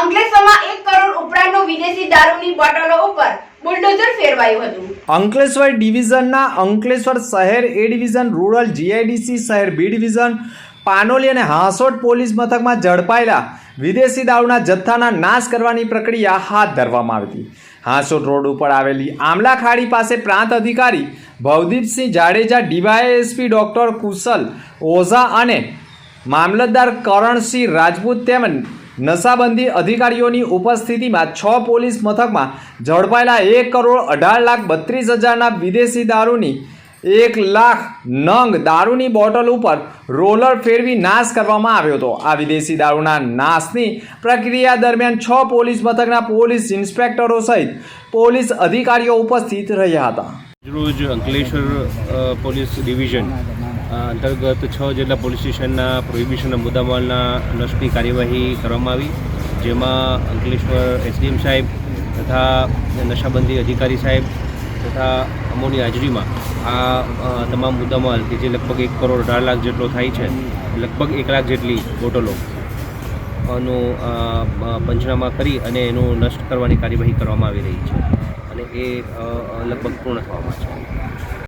અંકલેશ્વરમાં એક કરોડ ઉપરાંતનો વિદેશી દારૂની બોટલો ઉપર બુલડોઝર ફેરવાયું હતું. અંકલેશ્વર ડિવિઝનના અંકલેશ્વર શહેર એ ડિવિઝન, રૂરલ જીઆઈડીસી શહેર બી ડિવિઝન, પાનોલી અને હાંસોટ પોલીસ મથકમાં ઝડપાયેલા વિદેશી દારૂના જથ્થાના નાશ કરવાની પ્રક્રિયા હાથ ધરવામાં આવી હતી. હાંસોટ રોડ ઉપર આવેલી આમલા ખાડી પાસે પ્રાંત અધિકારી ભવદીપસિંહ જાડેજા, ડીવાયએસપી ડોક્ટર કુશલ ઓઝા અને મામલતદાર કરણસિંહ રાજપૂત તેમજ નશાબંધી અધિકારીઓની ઉપસ્થિતિમાં છ પોલીસ મથકમાં ઝડપાયેલા એક કરોડ અઢાર લાખ બત્રીસ હજારના વિદેશી દારૂની એક લાખ નંગ દારૂની બોટલ ઉપર રોલર ફેરવી નાશ કરવામાં આવ્યો હતો. આ વિદેશી દારૂના નાશની પ્રક્રિયા દરમિયાન છ પોલીસ મથકના પોલીસ ઇન્સ્પેક્ટરો સહિત પોલીસ અધિકારીઓ ઉપસ્થિત રહ્યા હતા. રોજ અંકલેશ્વર પોલીસ ડિવિઝન અંતર્ગત છ જેટલા પોલીસ સ્ટેશનના પ્રોહિબિશનના મુદ્દામાલના નષ્ટની કાર્યવાહી કરવામાં આવી, જેમાં અંકલેશ્વર એસડીએમ સાહેબ તથા નશાબંધી અધિકારી સાહેબ તથા અમોની હાજરીમાં આ તમામ મુદ્દામાલ કે જે લગભગ એક કરોડ અઢાર લાખ જેટલો થાય છે, લગભગ એક લાખ જેટલી બોટલો નું પંચનામા કરી અને એનું નષ્ટ કરવાની કાર્યવાહી કરવામાં આવી રહી છે અને એ લગભગ પૂર્ણ થવામાં છે.